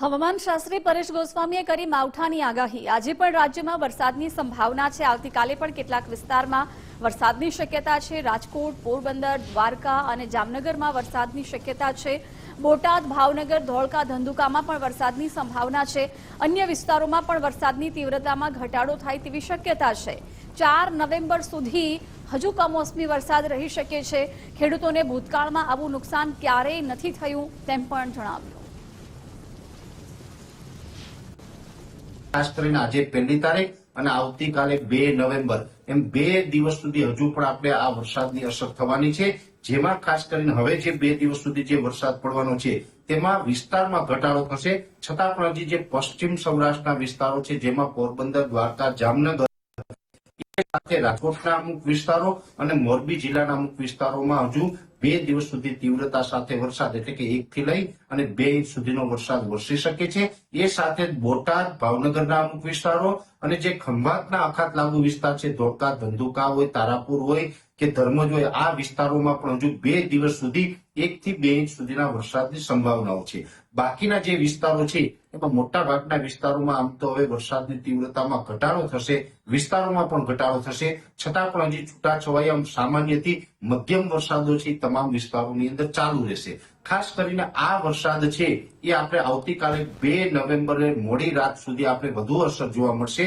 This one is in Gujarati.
હવામાન શાસ્ત્રી પરેશ ગોસ્વામીએ કરી માવઠાની આગાહી. આજે પણ રાજ્યમાં વરસાદની સંભાવના છે. આવતીકાલે પણ કેટલાક વિસ્તારમાં વરસાદની શક્યતા છે. રાજકોટ, પોરબંદર, દ્વારકા અને જામનગરમાં વરસાદની શક્યતા છે. બોટાદ, ભાવનગર, ધોળકા, ધંધુકામાં પણ વરસાદની સંભાવના છે. અન્ય વિસ્તારોમાં પણ વરસાદની તીવ્રતામાં ઘટાડો થાય તેવી શક્યતા છે. ચાર નવેમ્બર સુધી હજુ કમોસમી વરસાદ રહી શકે છે. ખેડૂતોને ભૂતકાળમાં આવું નુકસાન ક્યારેય નથી થયું તેમ પણ જણાવ્યું. ખાસ આજે પહેલી તારીખ અને આવતીકાલે બે નવેમ્બર. એમ બે દિવસ સુધી હજુ પણ આપણે આ વરસાદની અસર થવાની છે. જેમાં ખાસ કરીને હવે જે બે દિવસ સુધી જે વરસાદ પડવાનો છે, તેમાં વિસ્તારમાં ઘટાડો થશે. છતાં પણ હજી જે પશ્ચિમ સૌરાષ્ટ્રના વિસ્તારો છે, જેમાં પોરબંદર, દ્વારકા, જામનગર સાથે રાજકોટના અમુક વિસ્તારો અને મોરબી જિલ્લાના અમુક વિસ્તારોમાં હજુ બે દિવસ સુધી તીવ્રતા સાથે વરસાદ એટલે કે એક થી લઈ અને બે ઇંચ સુધીનો વરસાદ વરસી શકે છે. એ સાથે બોટાદ, ભાવનગરના અમુક વિસ્તારો અને જે ખંભાતના અખાત લાગુ વિસ્તાર છે, ધોળકા, ધંધુકા હોય, તારાપુર હોય કે ધર્મ જોઈએ આ વિસ્તારોમાં પણ હજુ બે દિવસ સુધી એક થી બે ઇંચ સુધીના વરસાદની સંભાવનાઓ છે. બાકીના જે વિસ્તારો છે, એમાં મોટા ભાગના વિસ્તારોમાં આમ તો હવે વરસાદની તીવ્રતામાં ઘટાડો થશે, વિસ્તારોમાં પણ ઘટાડો થશે. છતાં પણ હજી છૂટાછવાયા સામાન્યથી મધ્યમ વરસાદો છે તમામ વિસ્તારોની અંદર ચાલુ રહેશે. ખાસ કરીને આ વરસાદ છે, એ આપણે આવતીકાલે બે નવેમ્બરે મોડી રાત સુધી આપણે વધુ અસર જોવા મળશે.